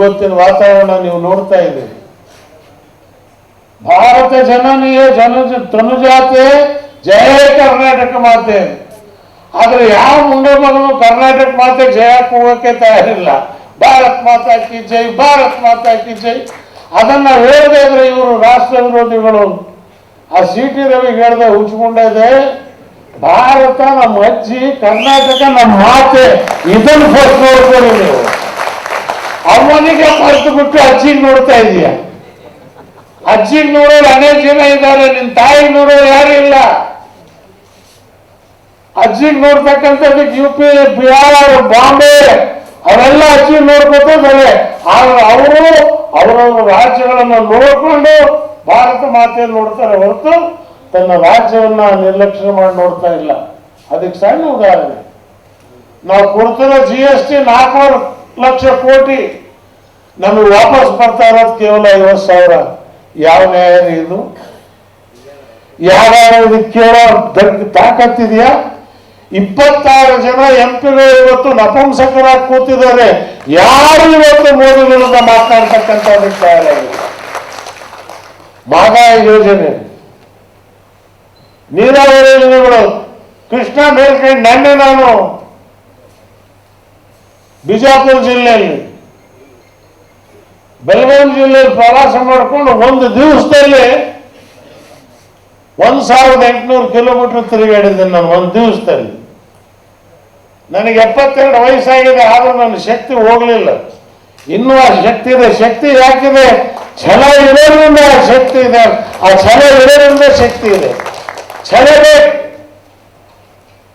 ಇವತ್ತಿನ ವಾತಾವರಣ ನೀವು ನೋಡ್ತಾ ಇದ್ದೀರಿ. ಭಾರತ ಜನನೀಯ ಜನ ತನುಜಾತೆ ಜಯ ಕರ್ನಾಟಕ ಮಾತೆ. ಆದ್ರೆ ಯಾವ ಮುಂದೆ ಮಗನು ಕರ್ನಾಟಕ ಮಾತೆ ಜಯ ಹೋಗಕ್ಕೆ ತಯಾರಿಲ್ಲ. ಭಾರತ್ ಮಾತಾ ಕಿ ಜೈ, ಭಾರತ್ ಮಾತಾ ಕಿ ಜೈ. ಅದನ್ನ ಹೇಳದೇ ಇವರು ರಾಷ್ಟ್ರ ವಿರೋಧಿಗಳು ಆ ಸಿ ಟಿ ರವಿ ಹೇಳ್ದೆ ಹುಚ್ಕೊಂಡಿದೆ ಭಾರತ ನಮ್ಮ ಅಜ್ಜಿ, ಕರ್ನಾಟಕ ನಮ್ಮ ಮಾತೆ. ಇದನ್ನು ಫಸ್ಟ್ ನೋಡ್ಕೊಳ್ಳಿ ನೀವು. ಅವನಿಗೆ ಮರೆತು ಬಿಟ್ಟು ನೋಡ್ತಾ ಇದೀಯ? ಅಜ್ಜಿಗೆ ನೋಡೋರು ಅನೇಕ ಜನ ಇದ್ದಾರೆ, ನಿನ್ ತಾಯಿ ನೋಡೋರು ಯಾರು ಇಲ್ಲ. ಅಜ್ಜಿಗೆ ನೋಡ್ತಕ್ಕಂಥದ್ದಕ್ಕೆ ಯು ಪಿ ಬಿಹಾರ್, ಬಾಂಬೆ ಅವೆಲ್ಲ ಅಜ್ಜಿ ನೋಡ್ಕೊತಾರೆ ಆದ್ರೆ ಅವರು ಅವರವರ ರಾಜ್ಯಗಳನ್ನ ನೋಡ್ಕೊಂಡು ಭಾರತ ಮಾತೆಯನ್ನು ನೋಡ್ತಾರೆ ಹೊರತು ತನ್ನ ರಾಜ್ಯವನ್ನ ನಿರ್ಲಕ್ಷ್ಯ ಮಾಡಿ ನೋಡ್ತಾ ಇಲ್ಲ. ಅದಕ್ಕೆ ಸಣ್ಣ ಉದಾಹರಣೆ. ನಾವು ಕೊಡ್ತಿರೋ ಜಿ ಎಸ್ ಟಿ ನಾಲ್ಕೂವರೆ ಲಕ್ಷ ಕೋಟಿ ನಮಗೆ ವಾಪಸ್ ಬರ್ತಾ ಇರೋದು ಕೇವಲ ಐವತ್ತು ಸಾವಿರ. ಯಾವ ನ್ಯಾಯ ಇದು? ಯಾವ ಇದು ಕೇಳೋ ತಾಕತ್ತಿದೆಯಾ? ಇಪ್ಪತ್ತಾರು ಜನ ಎಂ ಪಿಗಳು ಇವತ್ತು ನಪುಂಸಕರಾಗಿ ಕೂತಿದ್ದಾರೆ. ಯಾರು ಇವತ್ತು ಮೋದಿ ವಿರುದ್ಧ ಮಾತನಾಡ್ತಕ್ಕಂತ ಮಹದಾಯಿ ಯೋಜನೆ. ನೀರಾವರಿ ಯೋಜನೆಗಳು. ಕೃಷ್ಣ ಮೇಲ್ಕಂಡು ನಾನು ಬಿಜಾಪುರ ಜಿಲ್ಲೆಯಲ್ಲಿ ಬೆಳಗಾವಿ ಜಿಲ್ಲೆಯಲ್ಲಿ ಪ್ರವಾಸ ಮಾಡಿಕೊಂಡು ಒಂದು ದಿವಸದಲ್ಲಿ ಒಂದ್ ಸಾವಿರದ ಎಂಟುನೂರು ಕಿಲೋಮೀಟರ್ ತಿರುಗಾಡಿದ್ದೇನೆ ನಾನು ಒಂದು ದಿವಸದಲ್ಲಿ. ನನಗೆ ಎಪ್ಪತ್ತೆರಡು ವಯಸ್ಸಾಗಿದೆ, ಆದ್ರೂ ನನ್ನ ಶಕ್ತಿ ಹೋಗಲಿಲ್ಲ. ಇನ್ನೂ ಆ ಶಕ್ತಿ ಇದೆ, ಶಕ್ತಿ ಯಾಕಿದೆ? ಛಲ ಇರೋದ್ರಿಂದ ಆ ಶಕ್ತಿ ಇದೆ. ಆ ಛಲ ಇರೋದ್ರಿಂದ ಶಕ್ತಿ ಇದೆ. ಛಲ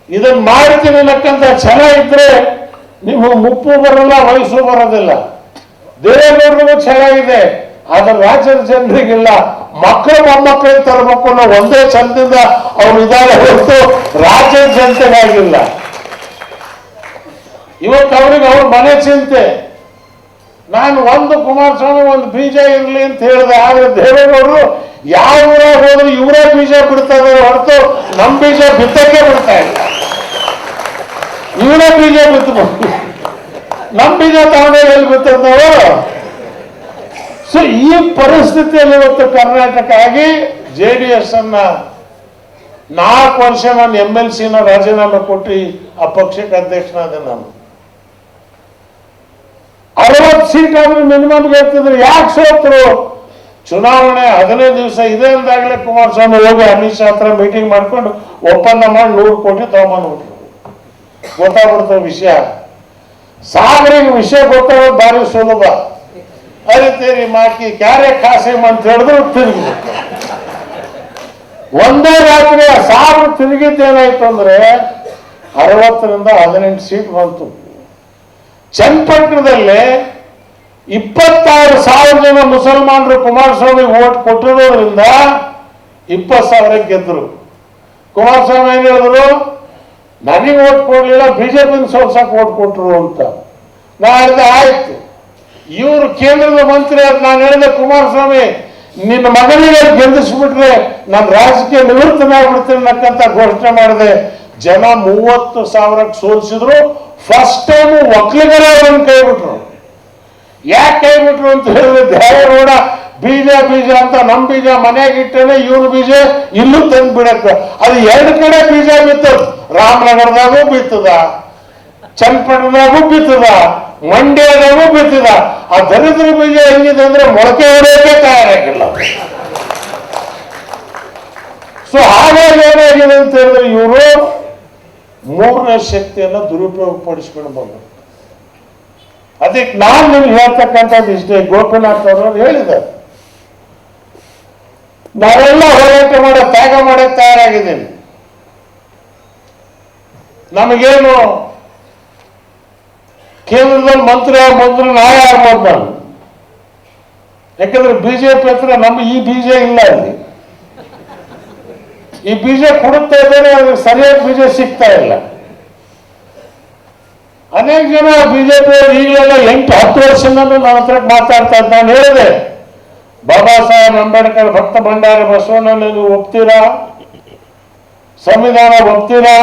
ಇದನ್ನ ಮಾಡ್ತೀನಿ ಅನ್ನಕ್ಕಂತ ಛಲ ಇದ್ರೆ ನಿಮಗೆ ಮುಪ್ಪು ಬರಲ್ಲ, ವಯಸ್ಸು ಬರೋದಿಲ್ಲ. ದೇವೇಗೌಡರಿಗೂ ಚೆನ್ನಾಗಿದೆ, ಆದ್ರೆ ರಾಜ್ಯದ ಜನರಿಗಿಲ್ಲ. ಮಕ್ಕಳು ಮೊಮ್ಮಕ್ಕಳಿಗೆ ತರಬೇಕು ಅನ್ನೋ ಒಂದೇ ಚಂದದಿಂದ ಅವ್ರು ಇದ್ದಾರೆ ಹೊರತು ರಾಜ್ಯದ ಜನತೆಗಾಗಿಲ್ಲ ಇವತ್ತು ಅವ್ರಿಗೆ ಅವ್ರ ಮನೆ ಚಿಂತೆ. ನಾನು ಒಂದು ಕುಮಾರಸ್ವಾಮಿ, ಒಂದು ಬೀಜ ಇರಲಿ ಅಂತ ಹೇಳಿದೆ, ಆದ್ರೆ ದೇವೇಗೌಡರು ಯಾವ ಊರಾಗ ಹೋದ್ರು ಇವರೇ ಬೀಜ ಬಿಡ್ತಾ ಇದ್ದಾರೆ ಹೊರತು ನಮ್ಮ ಬೀಜ ಬಿತ್ತಕ್ಕೆ ಬಿಡ್ತಾ ಇಲ್ಲ. ಇವರೇ ಬೀಜ ಬಿತ್ತಬೇಕು ನಮ್ಮ ತಾನೇ ಎಲ್ಲಿ ಬಿತ್ತಿರ್ತಾವೋ ಸೊ ಈ ಪರಿಸ್ಥಿತಿಯಲ್ಲಿ ಇವತ್ತು ಕರ್ನಾಟಕ ಆಗಿ ಜೆ ಡಿ ಎಸ್ ಅನ್ನ ನಾಲ್ಕು ವರ್ಷ ನಾನು ಎಂ ಎಲ್ ಸಿನ ರಾಜೀನಾಮೆ ಕೊಟ್ಟು ಆ ಪಕ್ಷಕ್ಕೆ ಅಧ್ಯಕ್ಷನಾದೆ ನಾನು. ಅರವತ್ತು ಸೀಟ್ ಆದ್ರೆ ಮಿನಿಮಮ್ ಹೇಳ್ತಿದ್ರು ಯಾಕೆ ಸೋತರು? ಚುನಾವಣೆ ಹದಿನೈದು ದಿವಸ ಇದೆ ಅಂದಾಗಲೇ ಕುಮಾರಸ್ವಾಮಿ ಹೋಗಿ ಅಮಿತ್ ಶಾ ಹತ್ರ ಮೀಟಿಂಗ್ ಮಾಡ್ಕೊಂಡು ಒಪ್ಪಂದ ಮಾಡಿ ನೂರು ಕೋಟಿ ತಗೊಂಡ್ಬಂದ್ಬಿಟ್ರು ಗೊತ್ತಾಗ್ಬಿಡ್ತಾವ ವಿಷಯ. ಸಾಗರಿಗೆ ವಿಷಯ ಗೊತ್ತಾಗೋದು ಭಾರಿ ಸುಲಭ ಅರಿತೇರಿ ಮಾಕಿ ಕ್ಯಾರೆ ಕಾಸಿಮ್ ಅಂತ ಹೇಳಿದ್ರು ತಿರುಗಿ ಒಂದೇ ರಾತ್ರಿ ಸಾವಿರ ತಿರುಗಿದ್ದೇನಾಯ್ತು ಅಂದ್ರೆ ಅರವತ್ತರಿಂದ ಹದಿನೆಂಟು ಸೀಟ್ ಬಂತು. ಚನ್ನಪಟ್ಟಣದಲ್ಲಿ ಇಪ್ಪತ್ತಾರು ಸಾವಿರ ಜನ ಮುಸಲ್ಮಾನರು ಕುಮಾರಸ್ವಾಮಿ ಓಟ್ ಕೊಟ್ಟಿರೋದ್ರಿಂದ ಇಪ್ಪತ್ತು ಸಾವಿರ ಗೆದ್ದರು ಕುಮಾರಸ್ವಾಮಿ ಏನ್ ಹೇಳಿದ್ರು? ನನಗೆ ಓಟ್ ಕೊಡಲಿಲ್ಲ ಬಿಜೆಪಿ ಸೋಲ್ಸಕ್ಕೆ ಓಟ್ ಕೊಟ್ಟರು ಅಂತ. ನಾ ಹೇಳಿದೆ, ಆಯ್ತು. ಇವರು ಕೇಂದ್ರದ ಮಂತ್ರಿ ಅಂತ ನಾನು ಹೇಳಿದೆ, ಕುಮಾರಸ್ವಾಮಿ, ನಿನ್ನ ಮಗನಿಗೆ ಗೆಲ್ಲಿಸ್ಬಿಟ್ರೆ ನಾನು ರಾಜಕೀಯ ನಿವೃತ್ತನಾಗ್ಬಿಡ್ತೀನಿ ಅನ್ನಕ್ಕಂತ ಘೋಷಣೆ ಮಾಡಿದೆ. ಜನ ಮೂವತ್ತು ಸಾವಿರಕ್ಕೆ ಸೋಲಿಸಿದ್ರು. ಫಸ್ಟ್ ಟೈಮ್ ಒಕ್ಕಲಿಗರ ಕೈ ಯಾಕೆ ಕೈ ಬಿಟ್ರು ಅಂತ ಹೇಳಿದ್ರೆ ದೇವೇಗೌಡ ಬೀಜ ಬೀಜ ಅಂತ ನಮ್ ಬೀಜ ಮನೆಗೆ ಇಟ್ಟೇನೆ, ಇವ್ರ ಬೀಜ ಇಲ್ಲೂ ತಂದು ಬಿಡತ್ತೆ. ಅದು ಎರಡು ಕಡೆ ಬೀಜ ಬಿತ್ತದ ರಾಮನಗರದಾಗೂ ಬಿತ್ತದ ಚನ್ನಪಟ್ಟಣದಾಗೂ ಬಿತ್ತದ ಮಂಡ್ಯದಾಗೂ ಬಿತ್ತದ ಆ ದರಿದ್ರ ಬೀಜ ಹೆಂಗಿದೆ ಅಂದ್ರೆ ಮೊಳಕೆ ಹೊಡೆಯೋಕೆ ತಯಾರಾಗಿಲ್ಲ ಸೊ ಹಾಗಾಗಿ ಏನಾಗಿದೆ ಅಂತ ಹೇಳಿದ್ರೆ ಇವರು ಮೂರನೇ ಶಕ್ತಿಯನ್ನ ದುರುಪಯೋಗ ಪಡಿಸ್ಕೊಂಡು ಅದಕ್ಕೆ ನಾನು ನಿಮ್ಗೆ ಹೇಳ್ತಕ್ಕಂಥದ್ದು ಇಷ್ಟೇ. ಗೋಪಿನಾಥ್ ಅವರು ಹೇಳಿದ್ದಾರೆ. ನಾವೆಲ್ಲ ಹೋರಾಟ ಮಾಡೋ ತ್ಯಾಗ ಮಾಡೋ ತಯಾರಾಗಿದ್ದೇವೆ. ನಮಗೇನು ಕೇಂದ್ರದಲ್ಲಿ ಮಂತ್ರಿ ಯಾರು ಬಂದ್ರು ನಾ ಯಾರು ನಾನು ಯಾಕಂದ್ರೆ ಬಿಜೆಪಿ ಹತ್ರ ನಮ್ಮ ಈ ಬೀಜ ಇಲ್ಲ ಅಲ್ಲಿ. ಈ ಬೀಜ ಕೊಡುತ್ತಾ ಇದ್ದಾರೆ ಅದಕ್ಕೆ ಸರಿಯಾದ ಬೀಜ ಸಿಗ್ತಾ ಇಲ್ಲ. ಅನೇಕ ಜನ ಬಿಜೆಪಿ ಈಗಲೆಲ್ಲ ಎಂಟು ಹತ್ತು ವರ್ಷದಿಂದ ನನ್ನ ಹತ್ರ ಮಾತಾಡ್ತಾ ಇದ್ದ ನಾನು ಹೇಳಿದೆ ಬಾಬಾ ಸಾಹೇಬ್ ಅಂಬೇಡ್ಕರ್ ಭಕ್ತ ಭಂಡಾರ ಬಸವಣ್ಣನ ನೀವು ಒಪ್ತೀರಾ? ಸಂವಿಧಾನ ಒಪ್ತೀರಾ?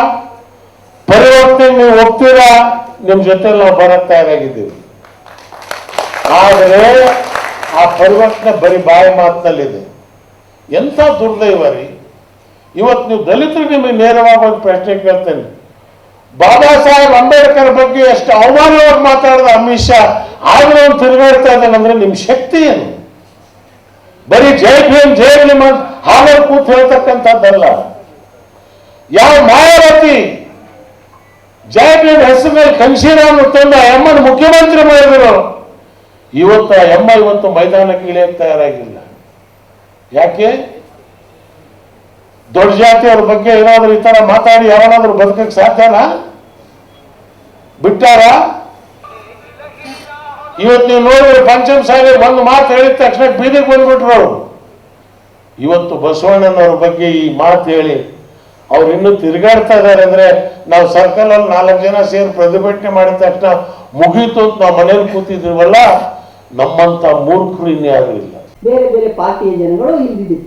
ಪರಿವರ್ತನೆ ನೀವು ಒಪ್ತೀರಾ? ನಿಮ್ಮ ಜೊತೆ ನಾವು ಬರಕ್ ತಯಾರಾಗಿದ್ದೀವಿ. ಆದರೆ ಆ ಪರಿವರ್ತನೆ ಬರೀ ಬಾಯಿ ಮಾತಿನಲ್ಲಿದೆ. ಎಂಥ ದುರ್ದೈವ ರೀ ಇವತ್ತು ನೀವು ದಲಿತರಿಗೆ ನಿಮಗೆ ನೇರವಾಗಿ ಒಂದು ಪ್ರಶ್ನೆ ಕೇಳ್ತೇನೆ. ಬಾಬಾ ಸಾಹೇಬ್ ಅಂಬೇಡ್ಕರ್ ಬಗ್ಗೆ ಎಷ್ಟು ಅವಮಾನವಾಗಿ ಮಾತಾಡಿದ ಅಮಿತ್ ಶಾ? ಆದ್ರೂ ಅವ್ನು ತಿರುಗಾಡ್ತಾ ಇದ್ದಾನಂದ್ರೆ ನಿಮ್ಮ ಶಕ್ತಿ ಏನು? ಬರೀ ಜೈ ಭೀಮ್ ಜೈ ಭೀಮ್ ಹಾಲಲ್ಲಿ ಕೂತ್ ಹೇಳ್ತಕ್ಕಂಥದ್ದಲ್ಲ. ಯಾವ ಮಾಯಾವತಿ ಜೈ ಭೀಮ್ ಹೆಸರು ಮೇಲೆ ಕಂಶೀರಾಮ ತಂದ ಎಮ್ಮನ ಮುಖ್ಯಮಂತ್ರಿ ಮಾಡಿದ್ರು. ಇವತ್ತು ಎಮ್ಮ ಇವತ್ತು ಮೈದಾನಕ್ಕೆ ಇಳಿಯಕ್ಕೆ ತಯಾರಾಗಿಲ್ಲ. ಯಾಕೆ? ದೊಡ್ಡ ಜಾತಿಯವ್ರ ಬಗ್ಗೆ ಏನಾದ್ರು ಈ ಥರ ಮಾತಾಡಿ ಯಾವನಾದ್ರೂ ಬದುಕಕ್ಕೆ ಸಾಧ್ಯನಾ? ಬಿಟ್ಟಾರ? ಇವತ್ತು ನೀವು ನೋಡಿದ್ರೆ ಪಂಚಮ ಸಾಹೇಬ್ ಒಂದು ಮಾತು ಹೇಳಿದ ತಕ್ಷಣ ಬೀದಿಗೆ ಬಂದ್ಬಿಟ್ರು ಅವರು. ಇವತ್ತು ಬಸವಣ್ಣನವ್ರ ಬಗ್ಗೆ ಈ ಮಾತು ಹೇಳಿ ಅವ್ರು ಇನ್ನೂ ತಿರುಗಾಡ್ತಾ ಇದಾರೆ ಅಂದ್ರೆ ನಾವು ಸರ್ಕಲ್ ಅಲ್ಲಿ ನಾಲ್ಕು ಜನ ಸೇರಿ ಪ್ರತಿಭಟನೆ ಮಾಡಿದ ತಕ್ಷಣ ಮುಗೀತು ಅಂತ ನಾವು ಮನೇಲಿ ಕೂತಿದ್ವಲ್ಲ ನಮ್ಮಂತ ಮೂರ್ಖರು ಇನ್ಯಾರು ಆಗಲಿಲ್ಲ ಬೇರೆ ಬೇರೆ ಪಾರ್ಟಿಯ ಜನಗಳು ಇಲ್ಲಿದೆ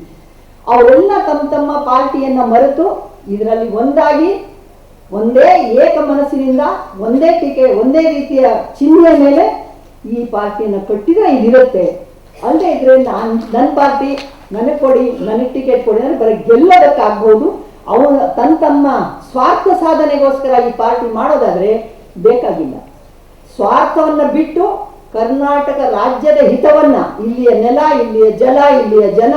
ಅವರೆಲ್ಲ ತಮ್ಮ ತಮ್ಮ ಪಾರ್ಟಿಯನ್ನ ಮರೆತು ಇದರಲ್ಲಿ ಒಂದಾಗಿ ಒಂದೇ ಏಕ ಮನಸ್ಸಿನಿಂದ ಒಂದೇ ಟೀಕೆ, ಒಂದೇ ರೀತಿಯ ಚಿಹ್ನೆ ಮೇಲೆ ಈ ಪಾರ್ಟಿಯನ್ನು ಕಟ್ಟಿದ್ರೆ ಇದಿರುತ್ತೆ. ಅಲ್ಲದೆ ಇದ್ರೆ ನಾನು ನನ್ನ ಪಾರ್ಟಿ, ನನಗೆ ಕೊಡಿ, ನನಗೆ ಟಿಕೆಟ್ ಕೊಡಿ ಅಂದರೆ ಬರೀ ಗೆಲ್ಲೋದಕ್ಕಾಗ್ಬೋದು. ಅವನು ತನ್ನ ತಮ್ಮ ಸ್ವಾರ್ಥ ಸಾಧನೆಗೋಸ್ಕರ ಈ ಪಾರ್ಟಿ ಮಾಡೋದಾದರೆ ಬೇಕಾಗಿಲ್ಲ. ಸ್ವಾರ್ಥವನ್ನು ಬಿಟ್ಟು ಕರ್ನಾಟಕ ರಾಜ್ಯದ ಹಿತವನ್ನು, ಇಲ್ಲಿಯ ನೆಲ, ಇಲ್ಲಿಯ ಜಲ, ಇಲ್ಲಿಯ ಜನ,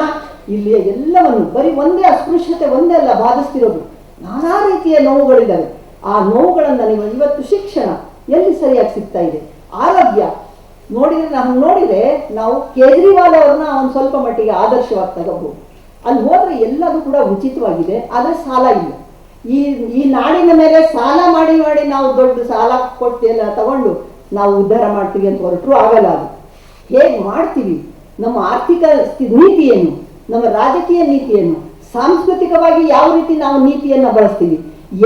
ಇಲ್ಲಿಯ ಎಲ್ಲವನ್ನು, ಬರೀ ಒಂದೇ ಅಸ್ಪೃಶ್ಯತೆ, ಒಂದೇ ಅಲ್ಲ, ಬಾಧಿಸ್ತಿರೋದು. ನಾನಾ ರೀತಿಯ ನೋವುಗಳಿದ್ದಾವೆ. ಆ ನೋವುಗಳನ್ನು ನೀವು ಇವತ್ತು ಶಿಕ್ಷಣ ಎಲ್ಲಿ ಸರಿಯಾಗಿ ಸಿಗ್ತಾ ಇದೆ? ಆರೋಗ್ಯ ನೋಡಿದ್ರೆ, ನಾವು ನೋಡಿದ್ರೆ ನಾವು ಕೇಜ್ರಿವಾಲ್ ಅವ್ರನ್ನ ಒಂದು ಸ್ವಲ್ಪ ಮಟ್ಟಿಗೆ ಆದರ್ಶವಾಗಿ ತಗೋಬಹುದು ಅಲ್ಲಿ ಹೋದ್ರೆ ಎಲ್ಲದೂ ಕೂಡ ಉಚಿತವಾಗಿದೆ, ಆದರೆ ಸಾಲ ಇಲ್ಲ. ಈ ಈ ನಾಡಿನ ಮೇಲೆ ಸಾಲ ಮಾಡಿ ಮಾಡಿ ನಾವು ದೊಡ್ಡ ಸಾಲ ಕೊಟ್ಟು ಎಲ್ಲ ತಗೊಂಡು ನಾವು ಉದ್ಧಾರ ಮಾಡ್ತೀವಿ ಅಂತ ಹೊರಟರು ಆಗಲ್ಲ ಅದು. ಹೇಗೆ ಮಾಡ್ತೀವಿ? ನಮ್ಮ ಆರ್ಥಿಕ ನೀತಿಯನ್ನು ನೀತಿ ಏನು ನಮ್ಮ ರಾಜಕೀಯ ನೀತಿಯನ್ನು, ಸಾಂಸ್ಕೃತಿಕವಾಗಿ ಯಾವ ರೀತಿ ನಾವು ನೀತಿಯನ್ನ ಬಳಸ್ತೀವಿ?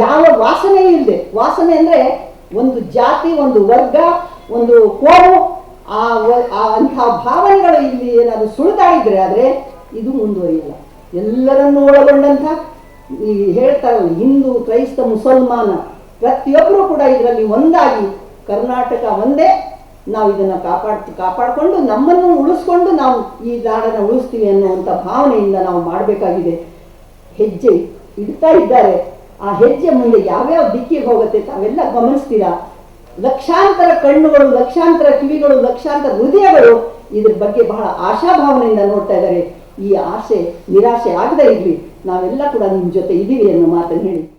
ಯಾವ ವಾಸನೆ ಇಲ್ಲದೆ ವಾಸನೆ ಅಂದರೆ ಒಂದು ಜಾತಿ, ಒಂದು ವರ್ಗ, ಒಂದು ಕೋಮು ಆ ಅಂತಹ ಭಾವನೆಗಳು ಇಲ್ಲಿ ಏನಾದ್ರು ಇದ್ರೆ ಆದರೆ ಇದು ಮುಂದುವರಿಯಲ್ಲ. ಎಲ್ಲರನ್ನೂ ಒಳಗೊಂಡಂಥ ಈ ಹೇಳ್ತಾರಲ್ಲ ಹಿಂದೂ, ಕ್ರೈಸ್ತ, ಮುಸಲ್ಮಾನ ಪ್ರತಿಯೊಬ್ಬರೂ ಕೂಡ ಇದರಲ್ಲಿ ಒಂದಾಗಿ ಕರ್ನಾಟಕ ಒಂದೇ. ನಾವು ಇದನ್ನ ಕಾಪಾಡ್ ಕಾಪಾಡಿಕೊಂಡು ನಮ್ಮನ್ನು ಉಳಿಸ್ಕೊಂಡು ನಾವು ಈ ನಾಡನ್ನು ಉಳಿಸ್ತೀವಿ ಅನ್ನುವಂಥ ಭಾವನೆಯಿಂದ ನಾವು ಮಾಡಬೇಕಾಗಿದೆ. ಹೆಜ್ಜೆ ಇಡ್ತಾ ಇದ್ದಾರೆ. ಆ ಹೆಜ್ಜೆ ಮುಂದೆ ಯಾವ್ಯಾವ ದಿಕ್ಕಿಗೆ ಹೋಗುತ್ತೆ ತಾವೆಲ್ಲ ಗಮನಿಸ್ತೀರಾ? ಲಕ್ಷಾಂತರ ಕಣ್ಣುಗಳು, ಲಕ್ಷಾಂತರ ಕಿವಿಗಳು, ಲಕ್ಷಾಂತರ ಹೃದಯಗಳು ಇದ್ರ ಬಗ್ಗೆ ಬಹಳ ಆಶಾಭಾವನೆಯಿಂದ ನೋಡ್ತಾ ಇದ್ದಾರೆ. ಈ ಆಸೆ ನಿರಾಶೆ ಆಗದೇ ಇರಲಿ. ನಾವೆಲ್ಲ ಕೂಡ ನಿಮ್ಮ ಜೊತೆ ಇದ್ದೀವಿ ಅನ್ನೋ ಮಾತನ್ನು ಹೇಳಿ.